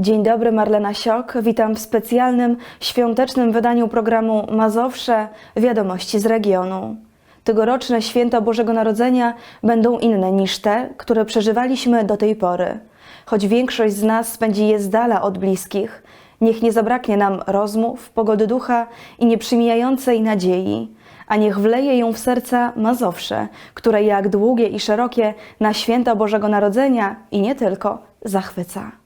Dzień dobry, Marlena Siok. Witam w specjalnym, świątecznym wydaniu programu Mazowsze Wiadomości z regionu. Tegoroczne święta Bożego Narodzenia będą inne niż te, które przeżywaliśmy do tej pory. Choć większość z nas spędzi je z dala od bliskich, niech nie zabraknie nam rozmów, pogody ducha i nieprzymijającej nadziei, a niech wleje ją w serca Mazowsze, które jak długie i szerokie na święta Bożego Narodzenia i nie tylko zachwyca.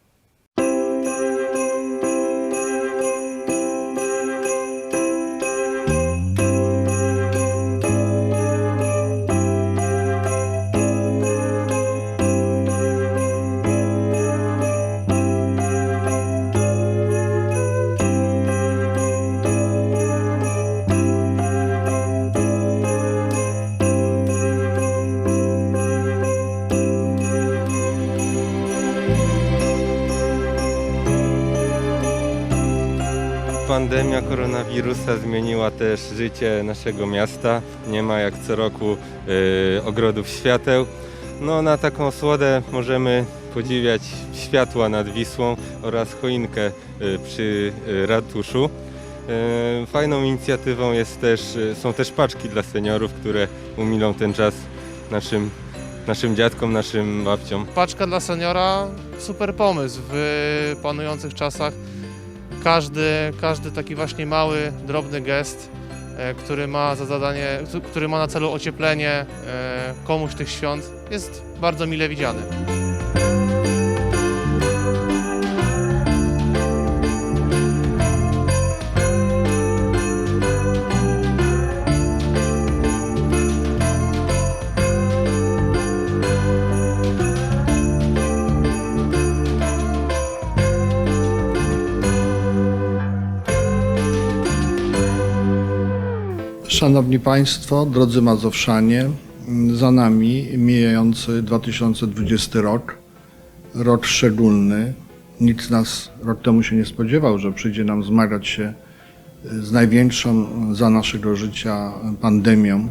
Pandemia koronawirusa zmieniła też życie naszego miasta. Nie ma jak co roku y, ogrodów świateł. No, na taką osłodę możemy podziwiać światła nad Wisłą oraz choinkę y, przy y, ratuszu. Y, Fajną inicjatywą jest też, są też paczki dla seniorów, które umilą ten czas naszym, naszym dziadkom, naszym babciom. Paczka dla seniora, super pomysł w panujących czasach. Każdy, każdy taki właśnie mały, drobny gest, e, który ma za zadanie, który ma na celu ocieplenie e, komuś tych świąt, jest bardzo mile widziany. Szanowni Państwo, drodzy Mazowszanie, za nami mijający 2020 rok, rok szczególny. Nikt nas rok temu się nie spodziewał, że przyjdzie nam zmagać się z największą za naszego życia pandemią,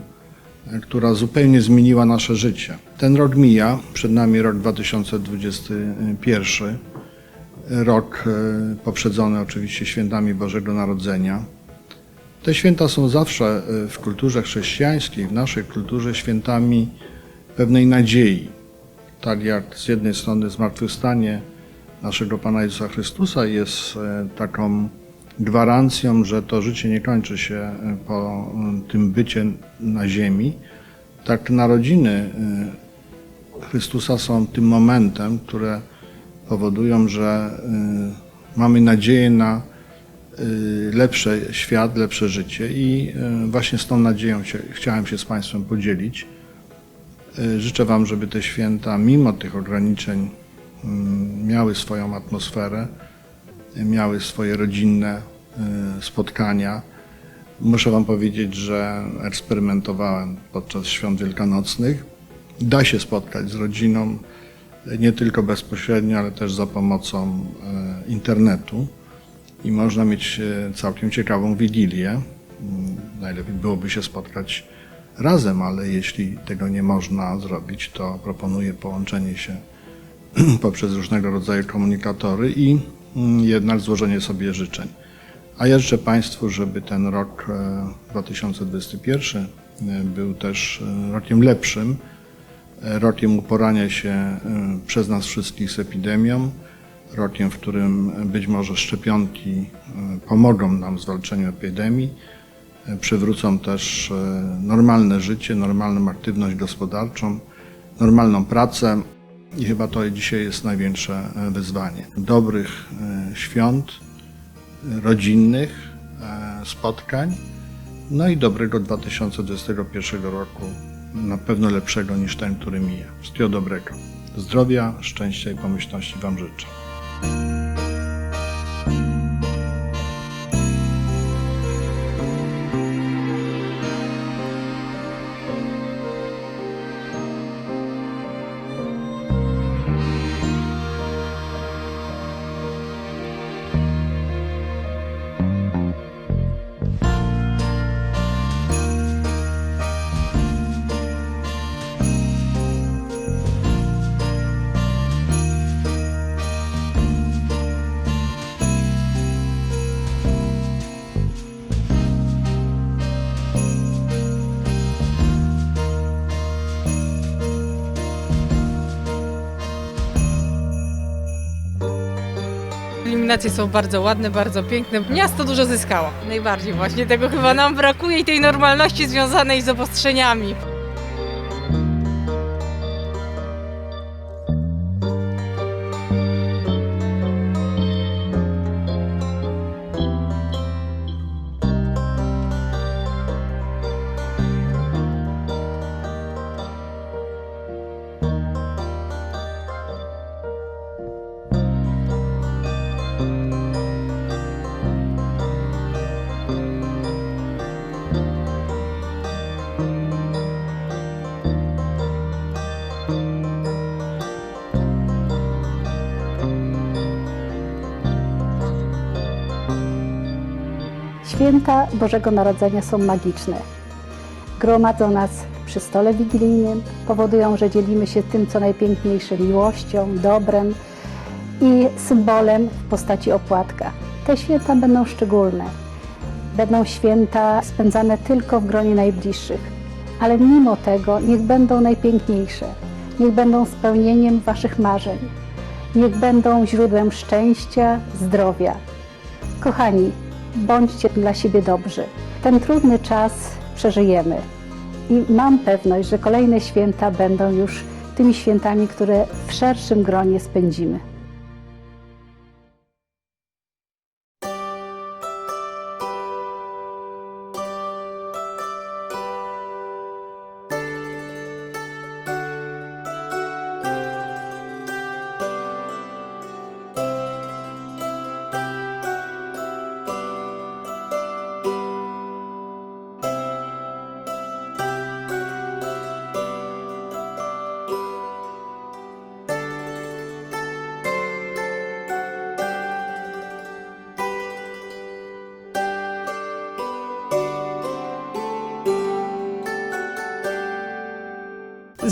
która zupełnie zmieniła nasze życie. Ten rok mija, przed nami rok 2021, rok e, poprzedzony oczywiście świętami Bożego Narodzenia. Te święta są zawsze y, w kulturze chrześcijańskiej, w naszej kulturze świętami pewnej nadziei. Tak jak z jednej strony zmartwychwstanie naszego Pana Jezusa Chrystusa jest e, taką gwarancją, że to życie nie kończy się e, po tym bycie na ziemi, tak narodziny Chrystusa są tym momentem, które powodują, że mamy nadzieję na lepszy świat, lepsze życie i y, właśnie z tą nadzieją się, chciałem się z Państwem podzielić. Y, Życzę Wam, żeby te święta, mimo tych ograniczeń, miały swoją atmosferę, y, miały swoje rodzinne y, spotkania. Muszę Wam powiedzieć, że eksperymentowałem podczas świąt wielkanocnych. Da się spotkać z rodziną y, nie tylko bezpośrednio, ale też za pomocą y, internetu i można mieć e, całkiem ciekawą wigilię. Mm, Najlepiej byłoby się spotkać razem, ale jeśli tego nie można zrobić, to proponuję połączenie się poprzez różnego rodzaju komunikatory i mm, jednak złożenie sobie życzeń. A ja życzę Państwu, żeby ten rok e, 2021 e, był też e, rokiem lepszym, e, rokiem uporania się e, przez nas wszystkich z epidemią, rokiem, w którym być może szczepionki e, pomogą nam w zwalczeniu epidemii, e, przywrócą też e, normalne życie, normalną aktywność gospodarczą, normalną pracę i chyba to dzisiaj jest największe wyzwanie. Dobrych świąt, rodzinnych spotkań, no i dobrego 2021 roku, na pewno lepszego niż ten, który mija. Wszystkiego dobrego. Zdrowia, szczęścia i pomyślności Wam życzę. thank you iluminacje są bardzo ładne, bardzo piękne. Miasto dużo zyskało. Najbardziej właśnie tego chyba nam brakuje i tej normalności związanej z obostrzeniami. Święta Bożego Narodzenia są magiczne. Gromadzą nas przy stole wigilijnym, powodują, że dzielimy się tym, co najpiękniejsze miłością, dobrem i symbolem w postaci opłatka. Te święta będą szczególne. Będą święta spędzane tylko w gronie najbliższych, ale mimo tego niech będą najpiękniejsze. Niech będą spełnieniem Waszych marzeń. Niech będą źródłem szczęścia, zdrowia. Kochani, bądźcie dla siebie dobrzy. Ten trudny czas przeżyjemy i mam pewność, że kolejne święta będą już tymi świętami, które w szerszym gronie spędzimy.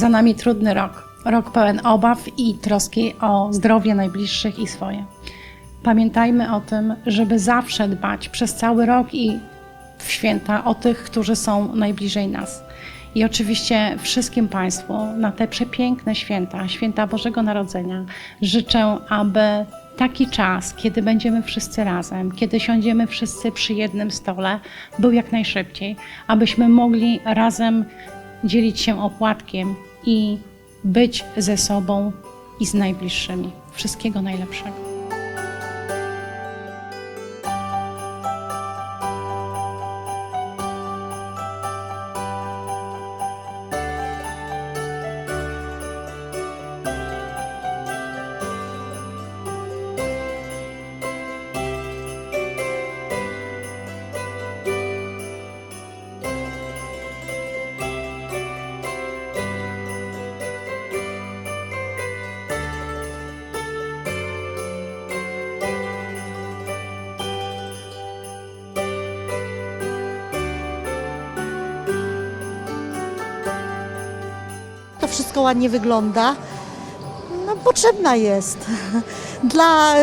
Za nami trudny rok. Rok pełen obaw i troski o zdrowie najbliższych i swoje. Pamiętajmy o tym, żeby zawsze dbać przez cały rok i w święta o tych, którzy są najbliżej nas. I oczywiście wszystkim Państwu na te przepiękne święta, święta Bożego Narodzenia, życzę, aby taki czas, kiedy będziemy wszyscy razem, kiedy siądziemy wszyscy przy jednym stole, był jak najszybciej, abyśmy mogli razem dzielić się opłatkiem i być ze sobą i z najbliższymi. Wszystkiego najlepszego. Wszystko ładnie wygląda. No, potrzebna jest. Dla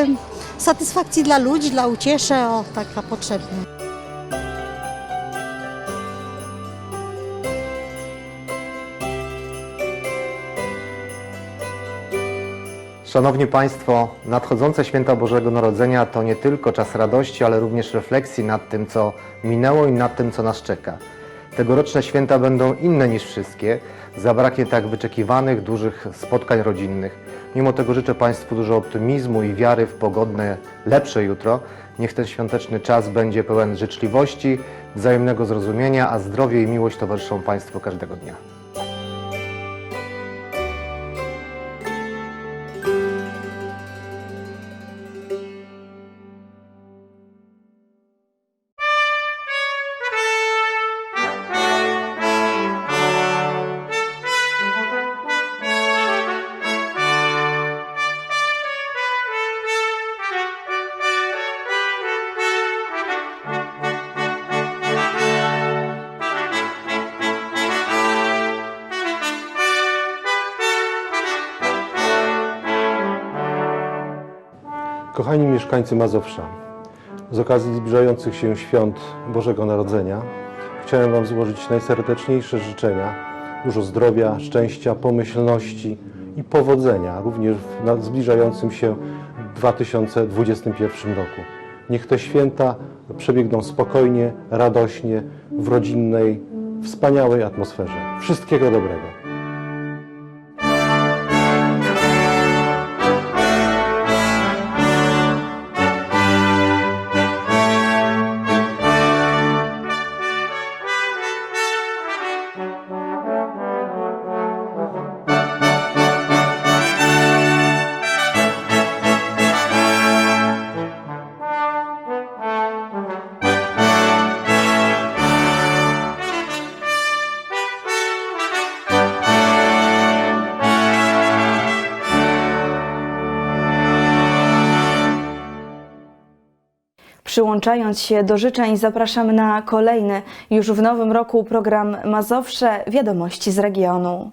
satysfakcji dla ludzi, dla ucieszy, o, taka potrzebna. Szanowni Państwo, nadchodzące święta Bożego Narodzenia to nie tylko czas radości, ale również refleksji nad tym, co minęło i nad tym, co nas czeka. Tegoroczne święta będą inne niż wszystkie, zabraknie tak wyczekiwanych, dużych spotkań rodzinnych. Mimo tego życzę Państwu dużo optymizmu i wiary w pogodne, lepsze jutro. Niech ten świąteczny czas będzie pełen życzliwości, wzajemnego zrozumienia, a zdrowie i miłość towarzyszą Państwu każdego dnia. Mieszkańcy Mazowsza, z okazji zbliżających się świąt Bożego Narodzenia chciałem Wam złożyć najserdeczniejsze życzenia, dużo zdrowia, szczęścia, pomyślności i powodzenia, również w zbliżającym się 2021 roku. Niech te święta przebiegną spokojnie, radośnie, w rodzinnej, wspaniałej atmosferze. Wszystkiego dobrego. Przyłączając się do życzeń, zapraszamy na kolejny już w nowym roku program Mazowsze Wiadomości z regionu.